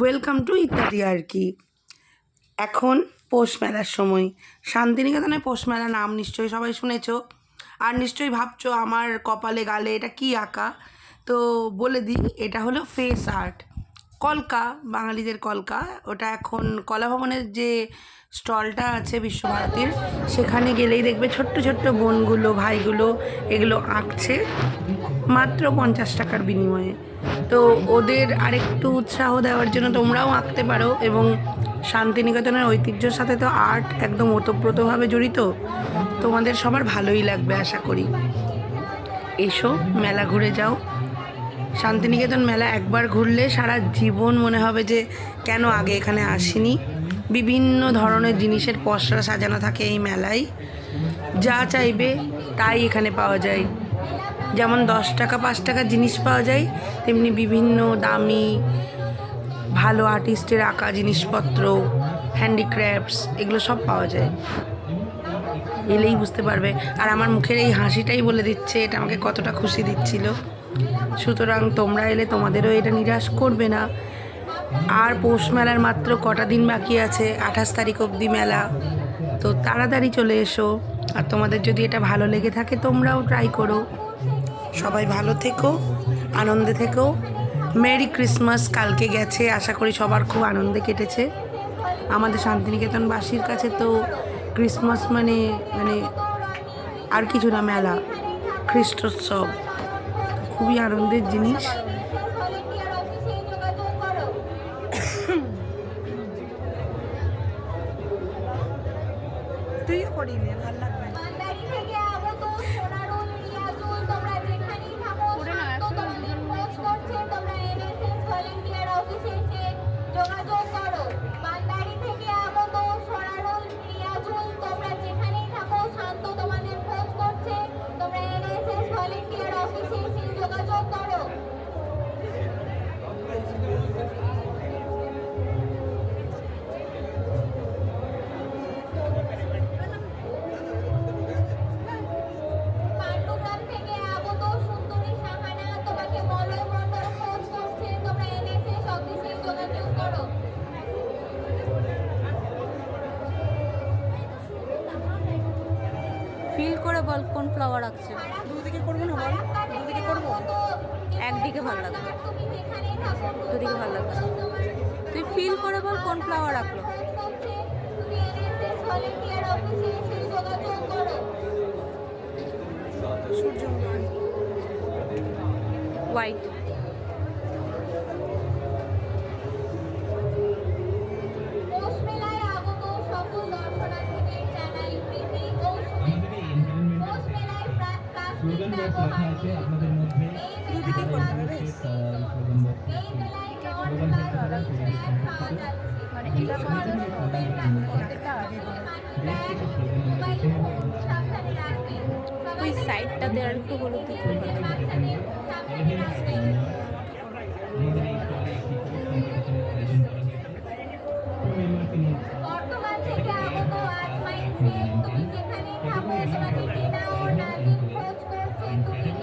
Welcome to ইত্যাদি আর কি। এখন পৌষ মেলার সময়। শান্তিনিকেতনে পৌষ মেলা নাম নিশ্চয়ই সবাই শুনেছ। আর নিশ্চয়ই ভাবছ আমার কপালে গালে এটা কি আঁকা? তো বলে দিই, এটা হলো ফেস আর্ট কলকা, বাঙালিদের কলকা। ওটা এখন কলা ভবনের যে স্টলটা আছে বিশ্বভারতীর, সেখানে গেলেই দেখবে ছোট্ট ছোট্ট বোনগুলো, ভাইগুলো এগুলো আঁকছে মাত্র পঞ্চাশ টাকার বিনিময়ে। তো ওদের আরেকটু উৎসাহ দেওয়ার জন্য তোমরাও আঁকতে পারো এবং শান্তিনিকেতনের ঐতিহ্যর সাথে তো আর্ট একদম ওতপ্রোতভাবে জড়িত। তোমাদের সবার ভালোই লাগবে আশা করি। এসো, মেলা ঘুরে যাও। শান্তিনিকেতন মেলা একবার ঘুরলে সারা জীবন মনে হবে যে কেন আগে এখানে আসিনি। বিভিন্ন ধরনের জিনিসের পসরা সাজানো থাকে এই মেলায়। যা চাইবে তাই এখানে পাওয়া যায়। যেমন দশ টাকা, পাঁচ টাকা জিনিস পাওয়া যায়, তেমনি বিভিন্ন দামি, ভালো আর্টিস্টের আঁকা জিনিসপত্র হ্যান্ডিক্রাফটস এগুলো সব পাওয়া যায়। এলেই বুঝতে পারবে। আর আমার মুখের এই হাসিটাই বলে দিচ্ছে, এটা আমাকে কতটা খুশি দিচ্ছিল। সুতরাং তোমরা এলে তোমাদেরও এটা নিরাশ করবে না। আর পৌষ মেলার মাত্র কটা দিন বাকি আছে, আঠাশ তারিখ অবধি মেলা। তো তাড়াতাড়ি চলে এসো। আর তোমাদের যদি এটা ভালো লেগে থাকে তোমরাও ট্রাই করো। সবাই ভালো থেকো, আনন্দে থেকো। মেরি ক্রিসমাস, কালকে গেছে। আশা করি সবার খুব আনন্দে কেটেছে। আমাদের শান্তিনিকেতনবাসীর কাছে তো ক্রিসমাস মানে মানে আর কিছু না, মেলা, খ্রিস্টোৎসব। খুবই আনন্দের জিনিস। তুইও করিনি ভালো লাগবে। যোগাযোগ করো ফিল করে বল কোন ফ্লাওয়ার আঁকছে? দুদিকে করব না একদিকে ভালো লাগবে দুদিকে ভালো লাগবে তুই ফিল করে বল কোন ফ্লাওয়ার আঁকলো। তুমি রাখবেন ওই সাইডটাতে আর একটু হলুদ বর্তমান থেকে আগত আজমাইন শেখ তুমি যেখানেই থাকো তোমাকে চেনা ও নাজিম like a